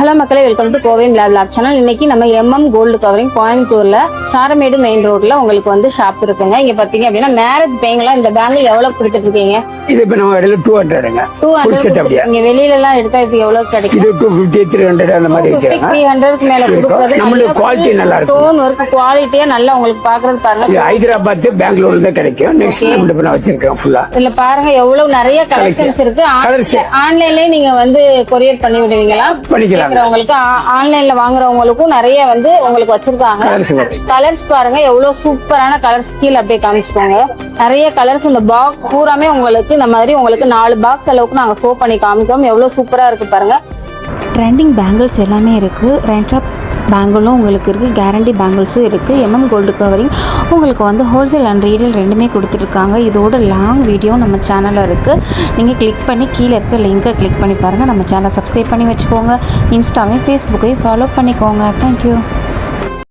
Hello மக்களே welcome to Kovai blog channel இன்னைக்கு நம்ம எம்எம் கோல்டு கவரிங் கோயம்புத்தூர்ல சாரமேடு மெயின் ரோட்ல உங்களுக்கு வந்து ஷாப் இருக்குங்க. இங்க பாத்தீங்க அப்படின்னா மேரேஜ் பேங்க்லாம் இந்த பேங்கில் எவ்வளவு கொடுத்துட்டு இருக்கீங்க? இது இப்போ நம்ம இடையில டூ ஹண்ட்ரடுங்க டூ அப்படியே. இங்க வெளியில எல்லாம் எடுத்தா இது எவ்வளவு கிடைக்கும்? இது டூ ஃபிஃப்டி த்ரீ ஹண்ட்ரட் அந்த மாதிரி வைக்கிறாங்க த்ரீ ஹண்ட்ரட்க்கு மேல கொடுக்குறது நம்மளுக்கு quality நல்லா இருக்கும். ஸ்டோன் ஒர்க் குவாலிட்டியா நல்லா உங்களுக்கு பாக்குறது பாருங்க. இது ஹைதராபாத் பெங்களூர்ல தான் கிடைக்கும். நெக்ஸ்ட் நம்ம இப்போ நான் வச்சிருக்கேன் ஃபுல்லா இதுல பாருங்க எவ்வளவு நிறைய கலெக்ஷன்ஸ் இருக்கு. ஆன்லைன்லயே நீங்க வந்து கொரியர் பண்ணி விடுவீங்களா? பண்ணிக்கலாம். கேக்குறவங்களுக்கு ஆன்லைன்ல வாங்குறவங்களுக்கும் நிறைய வந்து உங்களுக்கு வச்சிருக்காங்க. கலர்ஸ் பாருங்க எவ்வளவு சூப்பரான கலர்ஸ் கீழே அப்படியே காமிச்சுக்கோங்க. நிறைய கலர்ஸ் இந்த பாக்ஸ் பூராமே உங்களுக்கு இந்த மாதிரி உங்களுக்கு நாலு பாக்ஸ் அளவுக்கு நாங்க சோ பண்ணி காமிக்கிறோம். எவ்வளவு சூப்பரா இருக்கு பாருங்க. ட்ரெண்டிங் பேங்கிள்ஸ் எல்லாமே இருக்குது ரெண்டா பேங்கிளும் உங்களுக்கு இருக்குது கேரண்டி பேங்கிள்ஸும் இருக்குது எம்எம் கோல்டு கவரிங் உங்களுக்கு வந்து ஹோல்சேல் அண்ட் ரீடெயில் ரெண்டுமே கொடுத்துட்ருக்காங்க. இதோட லாங் வீடியோ நம்ம சேனலில் இருக்குது நீங்கள் கிளிக் பண்ணி கீழே இருக்க லிங்க்கை கிளிக் பண்ணி பாருங்கள் நம்ம சேனலை சப்ஸ்கிரைப் பண்ணி வச்சுக்கோங்க. இன்ஸ்டாவையும் ஃபேஸ்புக்கையும் ஃபாலோ பண்ணிக்கோங்க. தேங்க்யூ